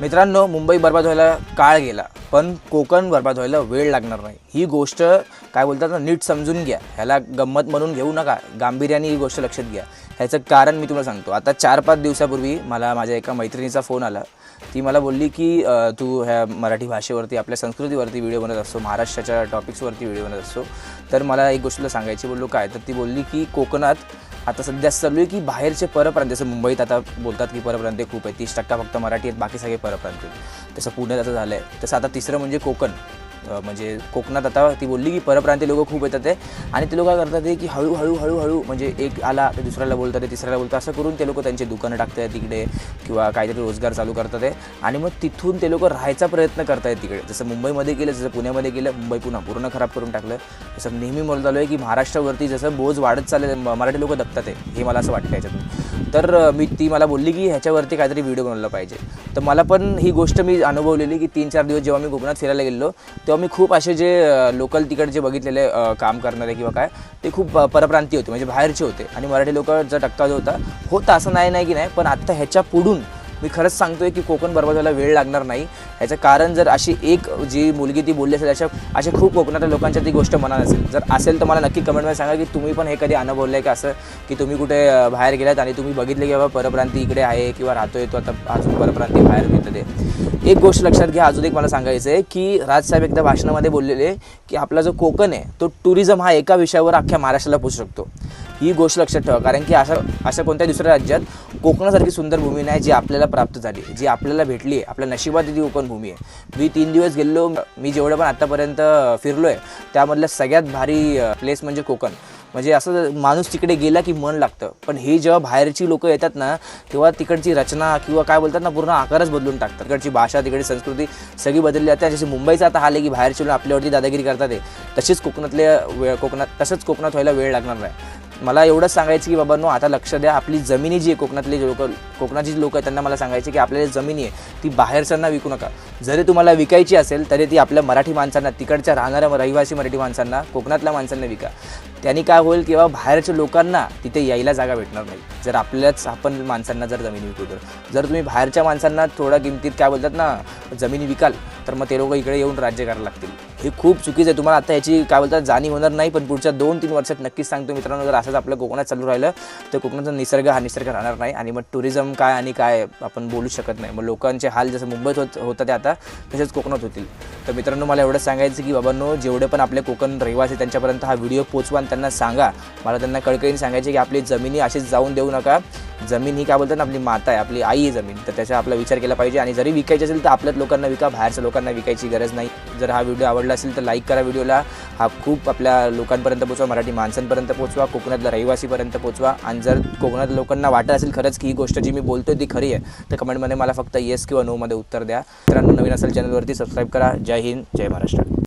मित्रांनो मुंबई बर्बाद व्हायला काळ गेला पण कोकण बर्बाद व्हायला वेळ लागणार नाही. ही गोष्ट काय बोलतात ना नीट समजून घ्या. ह्याला गंमत म्हणून घेऊ नका. गांभीर्याने ही गोष्ट लक्षात घ्या. ह्याचं कारण मी तुम्हाला सांगतो. आता चार पाच दिवसापूर्वी मला माझ्या एका मैत्रिणीचा फोन आला. ती मला बोलली की तू ह्या मराठी भाषेवरती आपल्या संस्कृतीवरती व्हिडिओ बनत असतो. महाराष्ट्राच्या टॉपिक्सवरती व्हिडिओ बनत असतो. तर मला एक गोष्ट सांगायची बोललो काय? तर ती बोलली की कोकणात आता सध्या असं चालू आहे की बाहेरचे परप्रांत जसं मुंबईत आता बोलतात की परप्रांतीय खूप आहे तीस टक्का फक्त मराठी आहेत बाकी सगळे परप्रांतीय तसं पुण्यात असं झालं आहे तसं आता तिसरं म्हणजे कोकण. म्हणजे कोकणात आता ती बोलली की परप्रांतीय लोक खूप येतात आहे आणि ते लोक काय करतात आहे की हळूहळू हळूहळू म्हणजे एक आला तर दुसऱ्याला बोलतात आहे तिसऱ्याला बोलतात असं करून ते लोक त्यांचे दुकानं टाकत आहेत तिकडे किंवा काहीतरी रोजगार चालू करतात आहे आणि मग तिथून ते लोक राहायचा प्रयत्न करत आहेत तिकडे. जसं मुंबईमध्ये केलं जसं पुण्यामध्ये केलं मुंबई पुन्हा पूर्ण खराब करून टाकलं. जसं नेहमी बोलत आलो आहे की महाराष्ट्रावरती जसं बोज वाढत चालले मराठी लोक दबतात आहे हे मला असं वाटतं याच्यातून. तर मी ती मला बोलली की ह्याच्यावरती काहीतरी व्हिडिओ बनवला पाहिजे. तर मला पण ही गोष्ट मी अनुभवलेली की तीन चार दिवस जेव्हा मी कोकणात फिरायला गेलो तेव्हा मी खूप असे जे लोकल तिकडचे बघितलेले काम करणारे किंवा काय ते खूप परप्रांती परप्रांतीय होते. म्हणजे बाहेरचे होते. आणि मराठी लोकांचा टक्का जो होता होता असं नाही नाही की नाही पण आत्ता ह्याच्या पुढून मी खरंच सांगतोय की कोकण बर्बाद व्हायला वेळ लागणार नाही. ह्याचं कारण जर अशी एक जी मुलगी ती बोलली असेल अशा अशा खूप कोकणातल्या लोकांच्या ती गोष्ट मनात असेल. जर असेल तर मला नक्की कमेंटमध्ये सांगा की तुम्ही पण हे कधी अनुभवलं आहे का असं? की तुम्ही कुठे बाहेर गेलात आणि तुम्ही बघितले की बाबा परप्रांती इकडे आहे किंवा राहतोय तो आता अजून परप्रांती बाहेर येतं ते. एक गोष्ट लक्षात घ्या अजून एक मला सांगायचं आहे की राजसाहेब एकदा भाषणामध्ये बोललेले की आपला जो कोकण आहे तो टुरिझम हा एका विषयावर अख्ख्या महाराष्ट्राला पोचू शकतो. ही गोष्ट लक्षात ठेवा. कारण की अशा अशा कोणत्याही दुसऱ्या राज्यात कोकणासारखी सुंदर भूमी नाही जी आपल्याला प्राप्त झाली. जी आपल्याला भेटली आहे आपल्या नशिबात ती कोकणभूमी आहे. मी तीन दिवस गेलो मी जेवढं पण आत्तापर्यंत फिरलो आहे त्यामधलं सगळ्यात भारी प्लेस म्हणजे कोकण. म्हणजे असं माणूस तिकडे गेला की मन लागतं. पण हे जेव्हा बाहेरची लोकं येतात ना तेव्हा तिकडची रचना किंवा काय बोलतात ना पूर्ण आकारच बदलून टाकतात. तिकडची भाषा तिकडची संस्कृती सगळी बदलली जाते. जसे मुंबईचा आता आले की बाहेरचे लोक आपल्यावरती दादागिरी करतात आहे कोकणातले वेळ कोकणात तसंच कोकणात व्हायला वेळ लागणार नाही. मला एवढंच सांगायचं की बाबांनो आता लक्ष द्या. आपली जमिनी जी आहे कोकणातली लोक कोकणाची जी लोक आहेत त्यांना मला सांगायचे की आपल्याला जमिनी आहे ती बाहेरच्यांना विकू नका. जरी तुम्हाला विकायची असेल तरी ती आपल्या मराठी माणसांना तिकडच्या राहणाऱ्या रहिवासी मराठी माणसांना कोकणातल्या माणसांना विका. त्यांनी काय होईल किंवा बाहेरच्या लोकांना तिथे यायला जागा भेटणार नाही. जर आपल्याच आपण माणसांना जर जमिनी विकू तर. जर तुम्ही बाहेरच्या माणसांना थोड्या किमतीत काय बोलतात ना जमिनी विकाल तर मग ते लोक इकडे येऊन राज्य करायला लागतील. हे खूप चुकीचं आहे. तुम्हाला आता याची काय बोलतात जाणीव होणार नाही पण पुढच्या दोन तीन वर्षात नक्कीच सांगतो मित्रांनो जर असंच आपलं कोकणात चालू राहिलं तर कोकणाचा निसर्ग हा निसर्ग राहणार नाही. आणि मग टुरिझम काय आणि काय आपण बोलू शकत नाही. मग लोकांचे हाल जसं मुंबईत होत होतं ते आता तसेच कोकणात होतील. तर मित्रांनो मला एवढंच सांगायचं की बाबांनो जेवढे पण आपले कोकण रहिवासी त्यांच्यापर्यंत हा व्हिडिओ पोचवा आणि त्यांना सांगा. मला त्यांना कळकळीने सांगायचे की आपली जमिनी अशीच जाऊन देऊ नका. जमीन ही काय बोलतात ना आपली माता आहे आपली आई आहे जमीन. तर त्याचा आपला विचार केला पाहिजे. आणि जरी विकायची असेल तर आपल्याच लोकांना विका बाहेरच्या लोकांना विकायची गरज नाही. जर हा व्हिडिओ आवडला असेल तर लाईक करा व्हिडिओला. हा खूप आपल्या लोकांपर्यंत पोचवा मराठी माणसांपर्यंत पोचवा कोकणातल्या रहिवासीपर्यंत पोचवा आणि जर कोकणात लोकांना वाटत असेल खरंच की ही गोष्ट जी मी बोलतोय ती खरी आहे तर कमेंटमध्ये मला फक्त येस किंवा नोमध्ये उत्तर द्या. मित्रांनो नवीन असेल चॅनलवरती सबस्क्राईब करा. जय हिंद जय महाराष्ट्र.